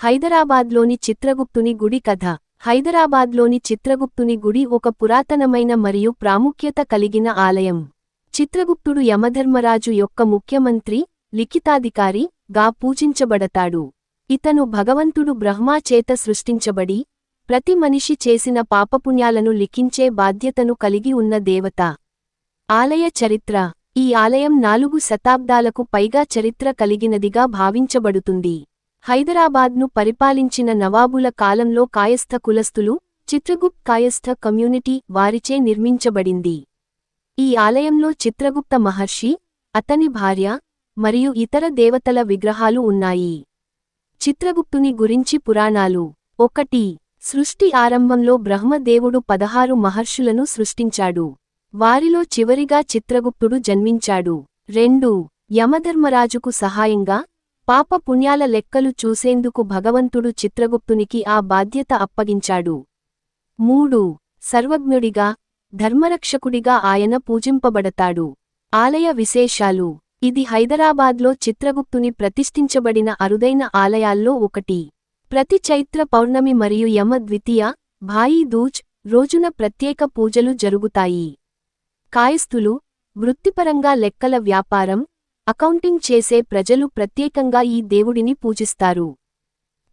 హైదరాబాద్లోని చిత్రగుప్తుని గుడి కథ. హైదరాబాద్లోని చిత్రగుప్తుని గుడి ఒక పురాతనమైన మరియు ప్రాముఖ్యత కలిగిన ఆలయం. చిత్రగుప్తుడు యమధర్మరాజు యొక్క ముఖ్యమంత్రి లిఖితాధికారి గా పూజించబడతాడు. ఇతను భగవంతుడు బ్రహ్మా చేత సృష్టించబడి ప్రతి మనిషి చేసిన పాపపుణ్యాలను లిఖించే బాధ్యతను కలిగి ఉన్న దేవత. ఆలయ చరిత్ర. ఈ ఆలయం నాలుగు శతాబ్దాలకు పైగా చరిత్ర కలిగినదిగా భావించబడుతుంది. హైదరాబాద్ను పరిపాలించిన నవాబుల కాలంలో కాయస్థ కులస్థులు చిత్రగుప్త్ కాయస్థ కమ్యూనిటీ వారిచే నిర్మించబడింది. ఈ ఆలయంలో చిత్రగుప్త మహర్షి అతని భార్య మరియు ఇతర దేవతల విగ్రహాలు ఉన్నాయి. చిత్రగుప్తుని గురించి పురాణాలు. ఒకటి. సృష్టి ఆరంభంలో బ్రహ్మదేవుడు పదహారు మహర్షులను సృష్టించాడు. వారిలో చివరిగా చిత్రగుప్తుడు జన్మించాడు. రెండు. యమధర్మరాజుకు సహాయంగా పాప పుణ్యాల లెక్కలు చూసేందుకు భగవంతుడు చిత్రగుప్తునికి ఆ బాధ్యత అప్పగించాడు. మూడు. సర్వజ్ఞుడిగా ధర్మరక్షకుడిగా ఆయన పూజింపబడతాడు. ఆలయ విశేషాలు. ఇది హైదరాబాద్లో చిత్రగుప్తుని ప్రతిష్ఠించబడిన అరుదైన ఆలయాల్లో ఒకటి. ప్రతి చైత్ర పౌర్ణమి మరియు యమ ద్వితీయ భాయీ దూజ్ రోజున ప్రత్యేక పూజలు జరుగుతాయి. కాయస్థులు వృత్తిపరంగా లెక్కల వ్యాపారం అకౌంటింగ్ చేసే ప్రజలు ప్రత్యేకంగా ఈ దేవుడిని పూజిస్తారు.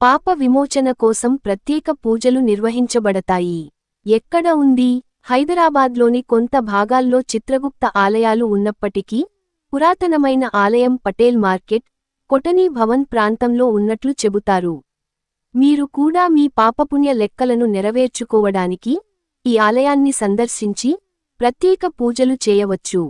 పాప విమోచన కోసం ప్రత్యేక పూజలు నిర్వహించబడతాయి. ఎక్కడ ఉంది? హైదరాబాద్లోని కొంత భాగాల్లో చిత్రగుప్త ఆలయాలు ఉన్నప్పటికీ పురాతనమైన ఆలయం పటేల్ మార్కెట్ కొటనీ భవన్ ప్రాంతంలో ఉన్నట్లు చెబుతారు. మీరు కూడా మీ పాపపుణ్య లెక్కలను నెరవేర్చుకోవడానికి ఈ ఆలయాన్ని సందర్శించి ప్రత్యేక పూజలు చేయవచ్చు.